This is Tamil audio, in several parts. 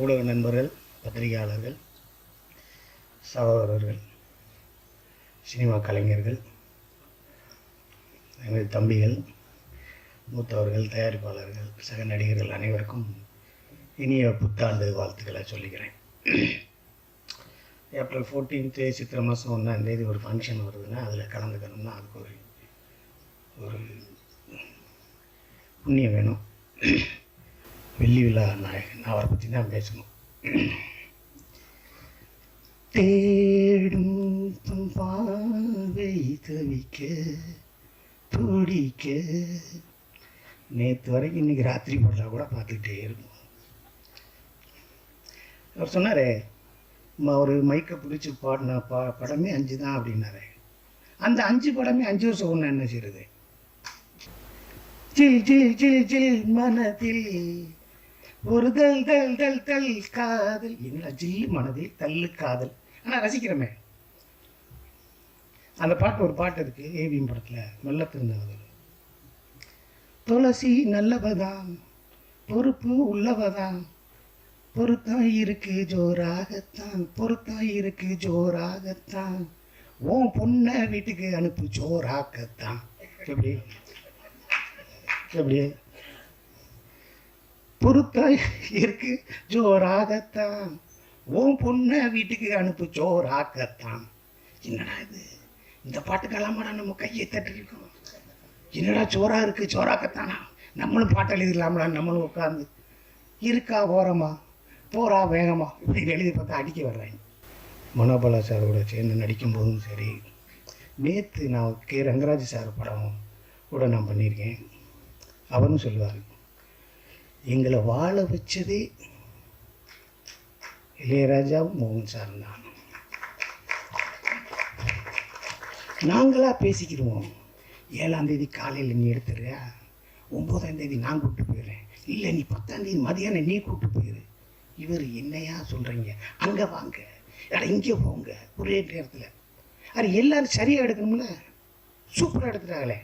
ஊடக நண்பர்கள் பத்திரிகையாளர்கள் சகோதரர்கள் சினிமா கலைஞர்கள் எங்கள் தம்பிகள் மூத்தவர்கள் தயாரிப்பாளர்கள் சக நடிகர்கள் அனைவருக்கும் இனிய புத்தாண்டு வாழ்த்துக்களை சொல்லிக்கிறேன். ஏப்ரல் ஃபோர்டீன்த்து சித்திரை மாதம் ஒன்றாந்தேதி ஒரு ஃபங்க்ஷன் வருதுன்னா அதில் கலந்துக்கணும்னா அதுக்கு ஒரு ஒரு புண்ணியம் வேணும். வெள்ளி விழா நாயகன் அவரை பற்றி தான் பேசணும். தேடும் பாவை தவிக்க துடிக்க. நேற்று வரைக்கும் இன்னைக்கு ராத்திரி போட்டால் கூட பார்த்துக்கிட்டே இருக்கும் அவர் சொன்னாரே ஒரு மைக்கை பிடிச்சி பாடின பா படமே அஞ்சு தான் அப்படின்னாரே. அந்த அஞ்சு படமே அஞ்சு வருஷம் ஒன்று என்ன செய்யுது ஜில் ஜில் ஜில் ஜில் மனதில் ஒரு தல் தல் தல் தல் காதல். என்ன ஜில்லி மனதில் தள்ளு காதல். ஆனால் ரசிக்கிறோமே. அந்த பாட்டு ஒரு பாட்டு இருக்கு ஏவிஎம் படத்தில் மெல்ல திருந்தவர்கள் துளசி நல்லவதான் பொறுப்பு உள்ளவதான். பொருத்தம் இருக்கு ஜோராகத்தான். பொருத்தம் இருக்கு ஜோராகத்தான். உன் பொண்ணை வீட்டுக்கு அனுப்பு ஜோராகத்தான். எப்படி? எப்படி? பொறுத்தாய் இருக்கு ஜோராகத்தான். உன் பொண்ணை வீட்டுக்கு அனுப்பு ஜோராகத்தான். என்னடா இது? இந்த பாட்டுக்கெல்லாமடா நம்ம கையை தட்டிருக்கோம் என்னடா சோறா இருக்கு சோறாக்கத்தானா நம்மளும் பாட்டு எழுதிடலாம்டா நம்மளும் உட்காந்து இருக்கா ஓரமா? போறா வேகமா? இப்படி எழுதி பார்த்தா அடிக்க வர்றாங்க மனோபாலா சார் கூட சேர்ந்து நடிக்கும் போதும் சரி நேற்று நான் கே ரங்கராஜ் சார் படம் கூட நான் பண்ணியிருக்கேன். அவரும் சொல்லுவார் எங்களை வாழ வச்சதே இளையராஜாவும் மோகன் சார் தான். நாங்களாக பேசிக்கிடுவோம். ஏழாந்தேதி காலையில் நீ எடுத்துறியா ஒம்போதாந்தேதி நான் கூப்பிட்டு போயிடுறேன். இல்லை நீ பத்தாந்தேதி மதியானம் நீ கூப்பிட்டு போயிரு. இவர் என்னையா சொல்கிறீங்க அங்கே வாங்க. அட இங்கே போங்க. ஒரே நேரத்தில். அது எல்லோரும் சரியாக எடுக்கணும்ல? சூப்பராக எடுத்துட்டாங்களே.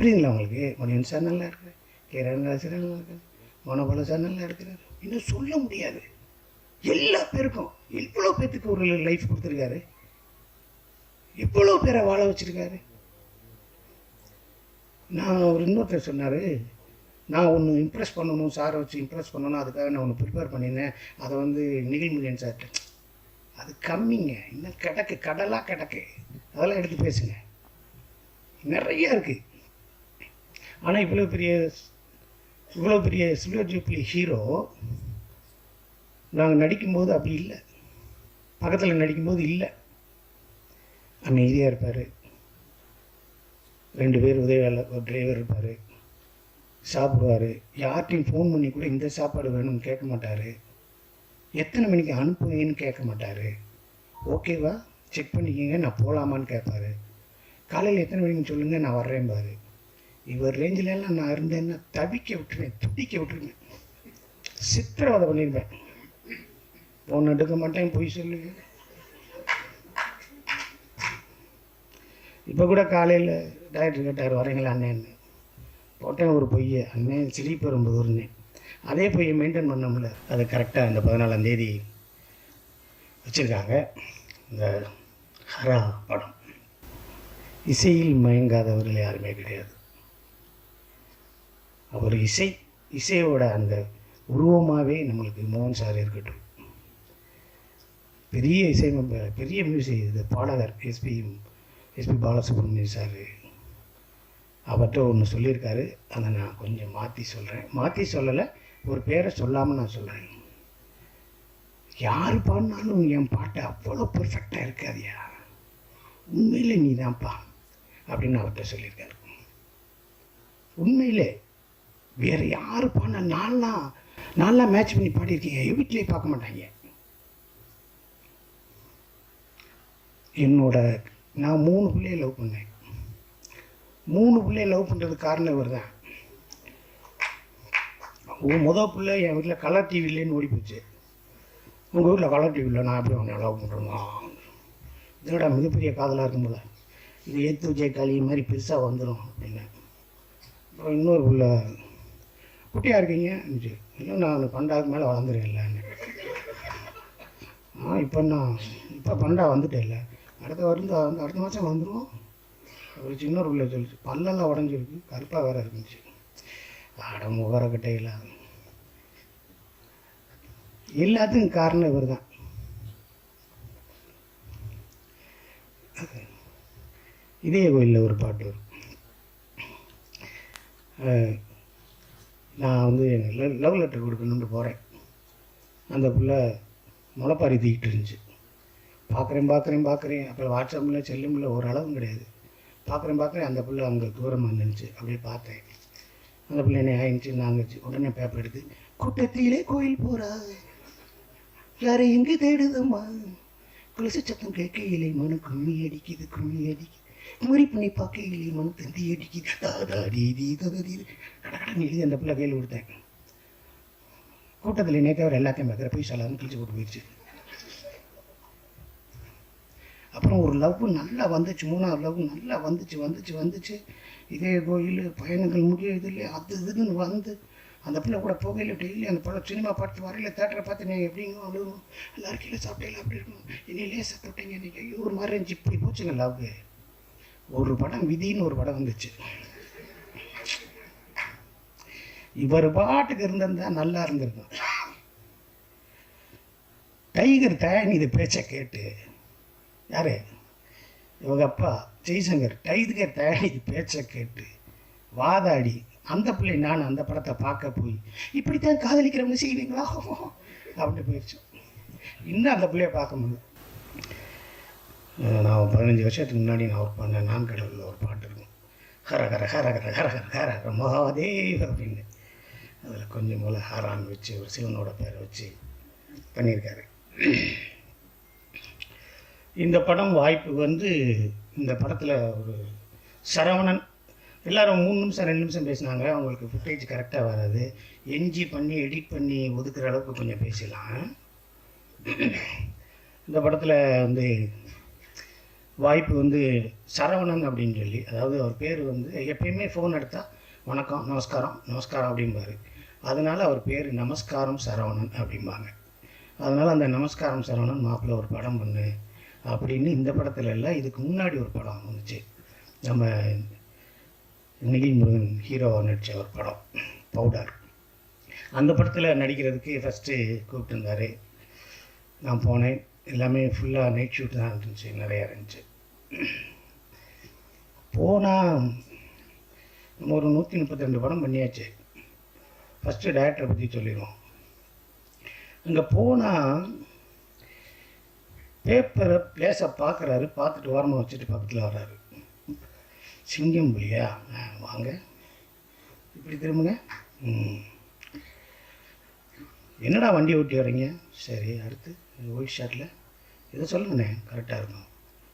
புரியுதுங்களா உங்களுக்கு? மணியன் சார் நல்லா இருக்கு கே சார் நல்லா இருக்கு மோனபால சார் நல்லா இருக்கிறார் இன்னும் சொல்ல முடியாது. எல்லா பேருக்கும் இவ்வளோ பேத்துக்கு ஒரு லைஃப் கொடுத்துருக்காரு. இவ்வளோ பேரை வாழ வச்சுருக்காரு. நான் ஒரு இன்னொருத்தர் சொன்னார். நான் ஒன்று இம்ப்ரெஸ் பண்ணணும் சாரை வச்சு இம்ப்ரெஸ் பண்ணணும் அதுக்காக நான் ஒன்று ப்ரிப்பேர் பண்ணியிருந்தேன் அதை வந்து நிகழ்முகன் சார் அது கம்மிங்க. இன்னும் கிடக்கு கடலாக கிடக்கு. அதெல்லாம் எடுத்து பேசுங்க. நிறையா இருக்குது ஆனால் இவ்வளோ பெரிய இவ்வளோ பெரிய சில்வர் ஜூப்ளி ஹீரோ நாங்கள் நடிக்கும்போது அப்படி இல்லை. பக்கத்தில் நடிக்கும்போது இல்லை. அமைதியாக இருப்பார். ரெண்டு பேர் உதவியாளர் ஒரு டிரைவர் இருப்பார். சாப்பிடுவார். யார்கிட்டையும் ஃபோன் பண்ணி கூட இந்த சாப்பாடு வேணும்னு கேட்க மாட்டார். எத்தனை மணிக்கு அனுப்புவீங்கன்னு கேட்க மாட்டார். ஓகேவா செக் பண்ணிக்கோங்க நான் போகலாமான்னு கேட்பாரு. காலையில் எத்தனை மணிக்கு சொல்லுங்கள் நான் வர்றேன் பாரு இவர் ரேஞ்சில எல்லாம் நான் இருந்தேன்னா தவிக்க விட்டுருவேன் துடிக்க விட்டுருவேன். சித்திரவதை பண்ணியிருப்பேன் ஃபோன் எடுக்க மாட்டேன் பொய் சொல்லுவேன். இப்போ கூட காலையில் டாக்டர் கேட்டார் வரீங்களா அண்ணேன்னு? போட்டேன் ஒரு பொய்யை. அண்ணன் சிரிப்பெரும்புதூர்னு அதே பொய்யை மெயின்டைன் முடியல அது கரெக்டாக இந்த பதினாலாம் தேதி வச்சுருக்காங்க. இந்த ஹரா படம். இசையில் மயங்காதவர்கள் யாருமே கிடையாது. அவர் இசை இசையோட அந்த உருவமாகவே நம்மளுக்கு மோகன் சார் இருக்கட்டும். பெரிய இசை பெரிய மியூசிக் இது பாடகர் எஸ்பி எஸ்பி பாலசுப்ரமணியம் சார். அவர்கிட்ட ஒன்று சொல்லியிருக்காரு. அதை நான் கொஞ்சம் மாற்றி சொல்கிறேன் மாற்றி சொல்லலை ஒரு பேரை சொல்லாமல் நான் சொல்கிறேன் யார் பாடினாலும் என் பாட்டு அவ்வளோ பர்ஃபெக்டாக இருக்காதியா? உண்மையிலே நீ தான்ப்பா அப்படின்னு அவர்கிட்ட சொல்லியிருக்காரு. உண்மையிலே வேறு யார் பாடினா நான்லாம் நான்லாம் மேட்ச் பண்ணி பாடியிருக்கீங்க என் வீட்டிலே பார்க்க மாட்டாங்க. என்னோட நான் மூணு பிள்ளைய லவ் பண்ணேன். மூணு பிள்ளைய லவ் பண்ணுறதுக்கு காரணம் இவர் தான் உன் மொதல் பிள்ளை என் வீட்டில் கலர் டிவிலேன்னு ஓடி போச்சு உங்கள் வீட்டில் கலர் டிவியில் நான் எப்படி உன்னை லவ் பண்ணுறேன்னா இதோட மிகப்பெரிய காதலாக இருக்கும்போல இது ஏத்து விஜய் காளி மாதிரி பெருசாக வந்துடும் அப்படின்னு. அப்புறம் இன்னொரு பிள்ளை குட்டியாக இருக்கீங்க? இருந்துச்சு இல்லை நான் பண்டாவுக்கு மேலே வளர்ந்துருக்கேன்லன்னு ஆ இப்போ நான் இப்போ பண்டா வந்துட்டேன் இல்லை அடுத்த வருந்த வந்து அடுத்த மாதம் வந்துடும் ஒரு சின்ன உள்ள சொல்லிச்சு. பல்லெல்லாம் உடஞ்சிருக்கு. கருப்பாக வேற இருந்துச்சு. ஆட இல்லாத எல்லாத்துக்கும் காரணம் இவர் தான் இதே கோயிலில் ஒரு பாட்டு வரும். நான் வந்து லவ் லெட்டர் கொடுக்கணுன்ட்டு போகிறேன் அந்த பிள்ளை முளைப்பாரி தீக்கிட்டு இருந்துச்சு. பார்க்குறேன் பார்க்குறேன் பார்க்குறேன் அப்புறம் வாட்ஸ்அப்பில் செல்லுமில் ஒரு அளவும் கிடையாது. பார்க்குறேன் பார்க்குறேன் அந்த பிள்ளை அங்கே தூரமாக இருந்துச்சு அப்படியே பார்த்தேன். அந்த பிள்ளை என்ன ஆயிடுச்சு நாங்கச்சு உடனே பேப்பர் எடுத்து கூட்டத்திலே கோயில் போகிறா யாரை எங்கே தேடுதம்மா? குளிசு சத்தம் கேட்கையிலே மனு கும்மி அடிக்குது கும்மி அடிக்குது. குமரி பண்ணி பார்க்கையிலே மனு தந்தி அடிக்கி தாதா டீதி ததடி கடகடன்னு எழுதி அந்த பிள்ளை கையில் கொடுத்தேன் கூட்டத்தில் நேற்று அவர் எல்லாத்தையும் பார்க்குற போய் சொல்லாமல் கிழிச்சு போட்டு போயிடுச்சு அப்புறம் ஒரு லவ் நல்லா வந்துச்சு மூணாவது லவ் நல்லா வந்துச்சு வந்துச்சு வந்துச்சு. இதே கோயில் பயணங்கள் முடியுது இல்லை அது இதுன்னு வந்து. அந்த பிள்ளை கூட போகையில் டெய்லி அந்த படம் சினிமா பார்த்து வரையில தேட்டரை பார்த்து நீங்கள் எப்படிங்க அழுகும் எல்லாரும் கீழே சாப்பிட்டீங்களா அப்படி இருக்கும் இனி லேசாக தொட்டீங்க நீங்கள் ஐயோ ஒரு மாதிரி இருந்துச்சு இப்படி போச்சுங்க லவ்வு. ஒரு படம் விதின்னு ஒரு படம் வந்துச்சு. இவர் பாட்டுக்கு இருந்திருந்தா நல்லா இருந்திருக்கும். டைகர் தயானி இது பேச்சை கேட்டு யாரு? இவங்க அப்பா ஜெய்சங்கர் டைகர் தயானி இது பேச்சை கேட்டு வாதாடி அந்த பிள்ளை நான் அந்த படத்தை பார்க்க போய் இப்படித்தான் காதலிக்கிறவங்க செய்வீங்களா? அப்படி போயிடுச்சு. இன்னும் அந்த பிள்ளைய பார்க்க முடியும் நான் ஒரு பதினஞ்சு வருஷத்துக்கு முன்னாடி நான் ஒர்க் பண்ணேன். நான் கடவுளில் ஒரு பாட்டு இருக்கும். ஹர ஹர ஹர ஹர ஹர ஹர ஹர ஹர மகாதேவ் அப்படின்னு. அதில் கொஞ்சம் போல் ஹரான் வச்சு ஒரு சிவனோட பேரை வச்சு பண்ணியிருக்காரு. இந்த படம் வாய்ப்பு வந்து இந்த படத்தில் ஒரு சரவணன் எல்லாரும் மூணு நிமிஷம் ரெண்டு நிமிஷம் பேசினாங்க. அவங்களுக்கு ஃபுட்டேஜ் கரெக்டாக வராது. என்ஜி பண்ணி எடிட் பண்ணி ஒதுக்குற அளவுக்கு கொஞ்சம் பேசலாம். இந்த படத்தில் வந்து வாய்ப்பு வந்து சரவணன் அப்படின்னு சொல்லி அதாவது அவர் பேர் வந்து எப்பயுமே ஃபோன் எடுத்தால் வணக்கம் நமஸ்காரம் நமஸ்காரம் அப்படிம்பாரு. அதனால் அவர் பேர் நமஸ்காரம் சரவணன் அப்படிம்பாங்க. அதனால் அந்த நமஸ்காரம் சரவணன் மாப்பிள்ளை ஒரு படம் பண்ணு அப்படின்னு இந்த படத்தில் இல்லை இதுக்கு முன்னாடி ஒரு படம் வந்துச்சு. நம்ம நிகில் முருகன் ஹீரோவாக நடித்த ஒரு படம் பவுடர் அந்த படத்தில் நடிக்கிறதுக்கு ஃபஸ்ட்டு கூப்பிட்டுருந்தாரு. நான் போனேன். எல்லாமே ஃபுல்லாக நைட் ஷூட் தான் இருந்துச்சு நிறையா இருந்துச்சு. போனால் நம்ம ஒரு நூற்றி முப்பத்தி ரெண்டு படம் பண்ணியாச்சு. ஃபஸ்ட்டு டேரக்டரை பற்றி சொல்லிடுவோம். அங்கே போனால் பேப்பரை பேச பார்க்குறாரு பார்த்துட்டு ஓரமாக வச்சுட்டு பக்கத்தில் வர்றாரு. சிங்கம் புலியா ஆ, வாங்க. இப்படி திரும்புங்க. என்னடா வண்டி ஓட்டி வரீங்க சரி அடுத்து ஒயிட் ஷர்ட்டில் இதை சொல்லுங்கண்ணே கரெக்டாக இருக்கும்.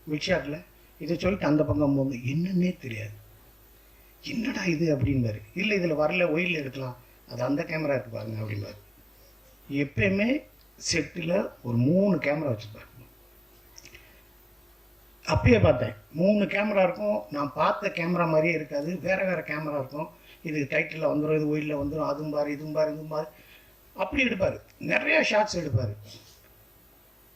ஒயிட் ஷாட்டில் இதை சொல்லிட்டு அந்த பக்கம் போங்க என்னன்னே தெரியாது. என்னடா இது அப்படின்பாரு. இல்லை இதில் வரல ஒயிலில் எடுக்கலாம் அது அந்த கேமரா இருக்கு பாருங்க அப்படின்பாரு. எப்பயுமே செட்டில் ஒரு மூணு கேமரா வச்சுருப்பாரு. அப்பயே பார்த்தேன். மூணு கேமரா இருக்கும். நான் பார்த்த கேமரா மாதிரியே இருக்காது. வேறு வேறு கேமரா இருக்கும். இது டைட்டிலில் வந்துடும் இது ஒயிலில் வந்துடும் அதுவும் பாரு இதுவும் பாரு இதுவும் பாரு. அப்படி எடுப்பார். நிறையா ஷார்ட்ஸ் எடுப்பார்.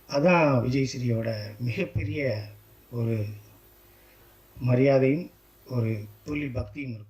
அதான் விஜய் ஸ்ரீயோட மிகப்பெரிய ஒரு மரியாதையும் ஒரு துள்ளி பக்தியும் இருக்கும்.